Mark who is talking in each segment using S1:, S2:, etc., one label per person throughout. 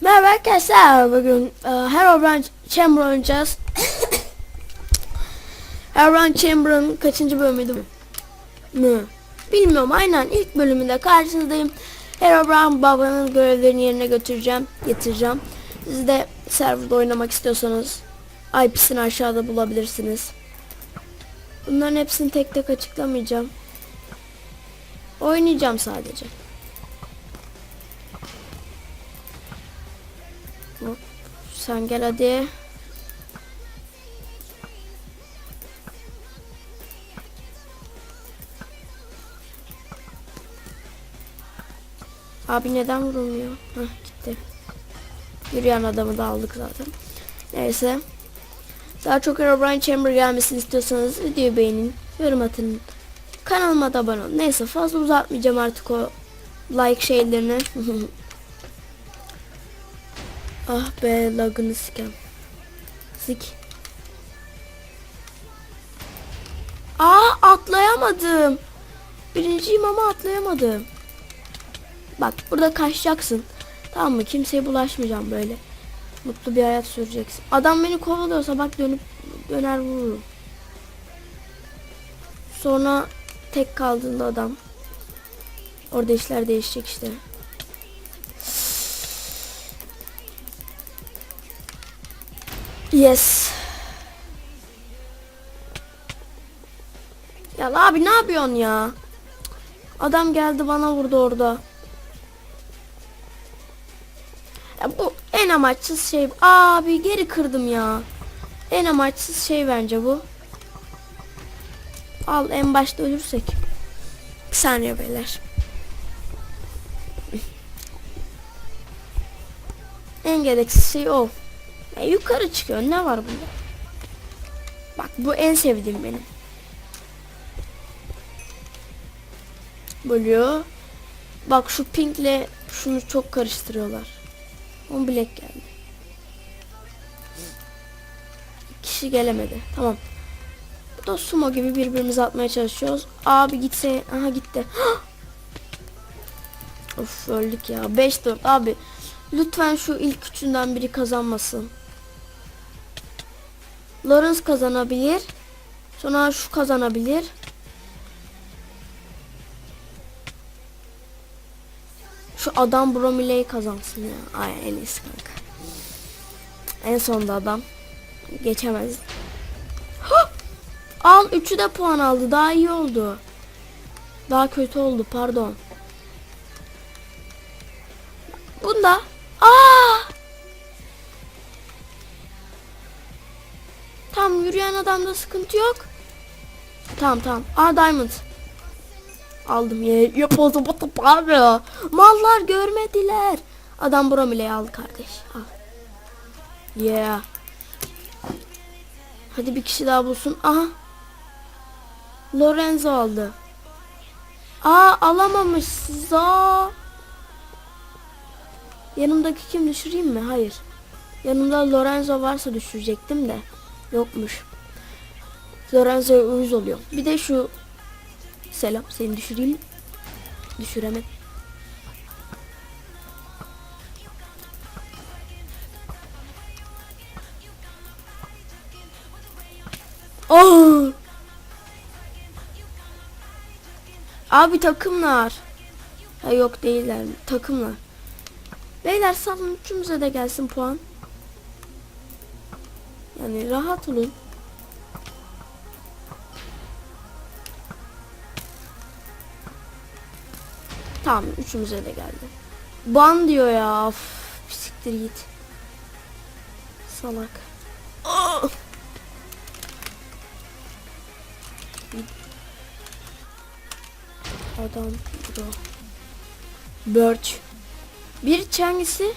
S1: Merhaba arkadaşlar bugün e, Herobrine Chamber oynayacağız. Herobrine Chamber'ın kaçıncı bölümüydü mü? Bilmiyorum aynen ilk bölümünde karşınızdayım. Herobrine babanın görevlerini yerine götüreceğim, getireceğim. Siz de serverda oynamak istiyorsanız IP'sini aşağıda bulabilirsiniz. Bunların hepsini tek tek açıklamayacağım. Oynayacağım sadece. Sen gel hadi. Abi neden vurulmuyor? Hah gitti. Yürüyen adamı da aldık zaten. Neyse. Daha çok Herobrine Chamber gelmesini istiyorsanız videoyu beğenin, yorum atın. Kanalıma da abone olun. Neyse fazla uzatmayacağım artık o like şeylerini. ah be lagını sikem. Sik. Aa atlayamadım. Birinciyim ama atlayamadım. Bak burada kaçacaksın. Tamam mı? Kimseye bulaşmayacağım böyle. Mutlu bir hayat süreceksin. Adam beni kovalıyorsa bak dönüp döner vururum. Sonra tek kaldığında adam. Orada işler değişecek işte. Yes. Ya abi ne yapıyorsun ya? Adam geldi bana vurdu orada. En amaçsız şey. Abi geri kırdım ya. En amaçsız şey bence bu. Al en başta ölürsek. Bir saniye beyler. En gereksiz şey o. Ya yukarı çıkıyor. Ne var bunda? Bak bu en sevdiğim benim. Bölüyor. Bak şu pinkle şunu çok karıştırıyorlar. On black geldi. Kişi gelemedi. Tamam. Bu da sumo gibi birbirimize atmaya çalışıyoruz. Abi gitse. Aha gitti. of öldük ya. 5-4 abi. Lütfen şu ilk üçünden biri kazanmasın. Lawrence kazanabilir. Sonra şu kazanabilir. Şu adam Bromiley kazansın ya. Ay en iyisi kanka. En sonda adam. Geçemez. Hah! Al üçü de puan aldı. Daha iyi oldu. Daha kötü oldu pardon. Bunda. Aa! Tamam yürüyen adamda sıkıntı yok. Tamam tamam. Aa diamond. Aldım ye. Yapıldı batıp abi. Mallar görmediler. Adam Bromile'yi aldı kardeş. Al. Yeah. Hadi bir kişi daha bulsun. Aha. Lorenzo aldı. Aa alamamışsınız. Aa. Yanımdaki kim düşüreyim mi? Hayır. Yanımda Lorenzo varsa düşürecektim de. Yokmuş. Lorenzo'ya uyuz oluyor. Bir de şu Selam seni düşüreyim. Düşüremedim. Oh! Abi takımlar. Ha yok değiller. Takımlar. Beyler salın üçümüze de gelsin puan. Yani rahat olun. Tamam üçümüze de geldi. Ban diyor ya. Of, siktir git. Salak. Ah! Adam bro. Birch. Bir hangisi?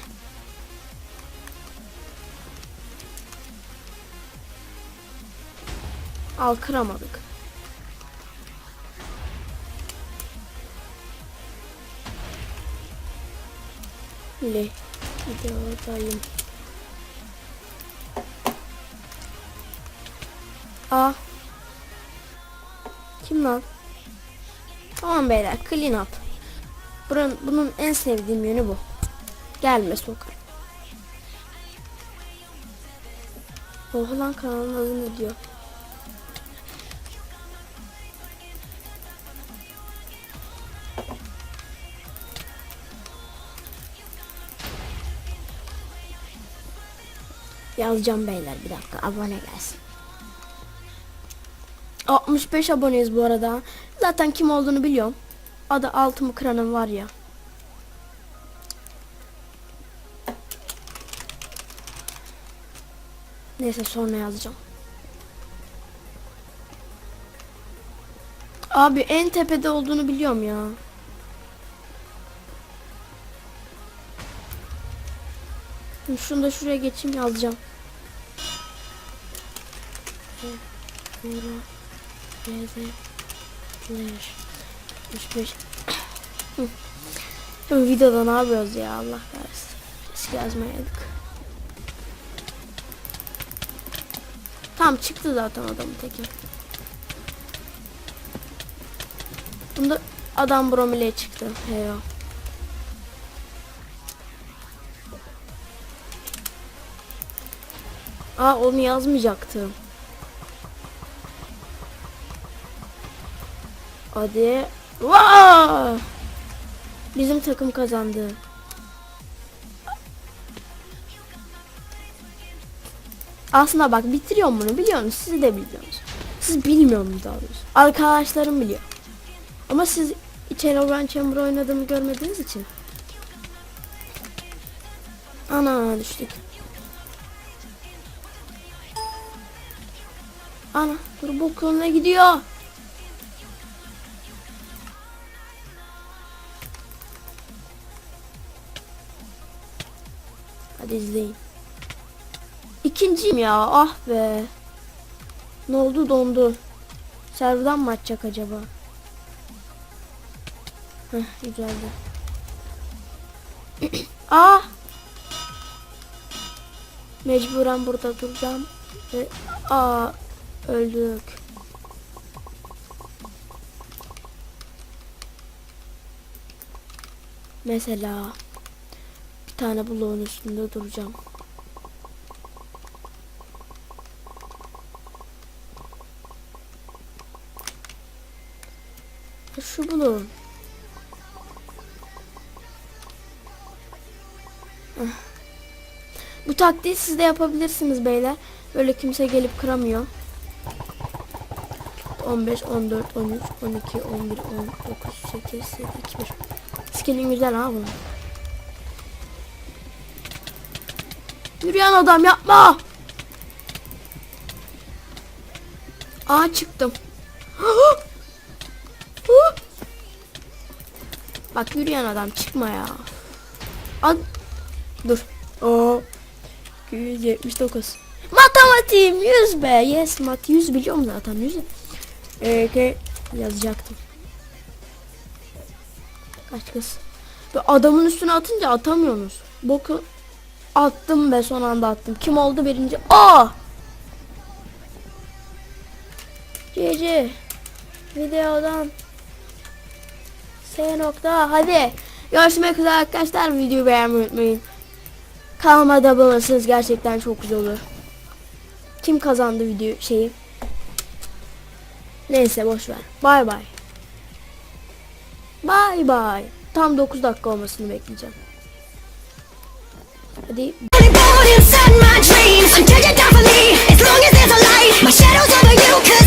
S1: Al kıramadık. Le videodayım. Aa Kim lan? Tamam beyler clean up. Buranın, bunun en sevdiğim yönü bu. Gelme sokar. Oha lan kanalın adı ne diyor? Yazacağım beyler bir dakika abone gelsin. 65 aboneyiz bu arada. Zaten kim olduğunu biliyorum. Adı altımı kıranım var ya. Neyse sonra yazacağım. Abi en tepede olduğunu biliyorum ya. Şunu da şuraya geçeyim yazacağım. Euro, Reze, Flash, 65. Hı. Şimdi videoda ne yapıyoruz ya Allah kahretsin. Keşke yazmayaydık. Tam çıktı zaten adamın teki. Bunda adam bromile çıktı. Heyo. Aa onu yazmayacaktım. Hadi. Vaa! Bizim takım kazandı. Aslında bak bitiriyorum bunu biliyorsunuz. Siz de biliyorsunuz. Siz bilmiyorsunuz daha doğrusu. Arkadaşlarım biliyor. Ama siz hiç Herobrine Chamber oynadığımı görmediğiniz için. Ana düştük. Ana dur bok yoluna gidiyor. İzleyin. İkinciyim ya ah be. Ne oldu dondu. Serverdan mı açacak acaba? Heh güzeldi. ah! Mecburen burada duracağım. Ve aa öldük. Mesela tane bloğun üstünde duracağım. Şu bloğun. Ah. Bu taktiği siz de yapabilirsiniz beyler. Böyle kimse gelip kıramıyor. 15, 14, 13, 12, 11, 10, 9, 8, 7, 2, 1. Skillin güzel ha bunun. Yürüyen adam yapma. Aa çıktım. Bak yürüyen adam çıkma ya. Ad Dur. O 179. Matematiğim 100 be. Yes mat 100 biliyorum zaten 100. Ee, yazacaktım. Kaç kız? Ve adamın üstüne atınca atamıyorsunuz. Boku attım be son anda attım. Kim oldu birinci? Aa! GG. Videodan S nokta hadi. Görüşmek üzere arkadaşlar. Videoyu beğenmeyi unutmayın. Kanalıma da abone olursanız gerçekten çok güzel olur. Kim kazandı video şeyi? Neyse boş ver. Bay bay. Bay bay. Tam 9 dakika olmasını bekleyeceğim.
S2: Born inside my dreams you're down for me. As long as there's a light, my shadow's over you.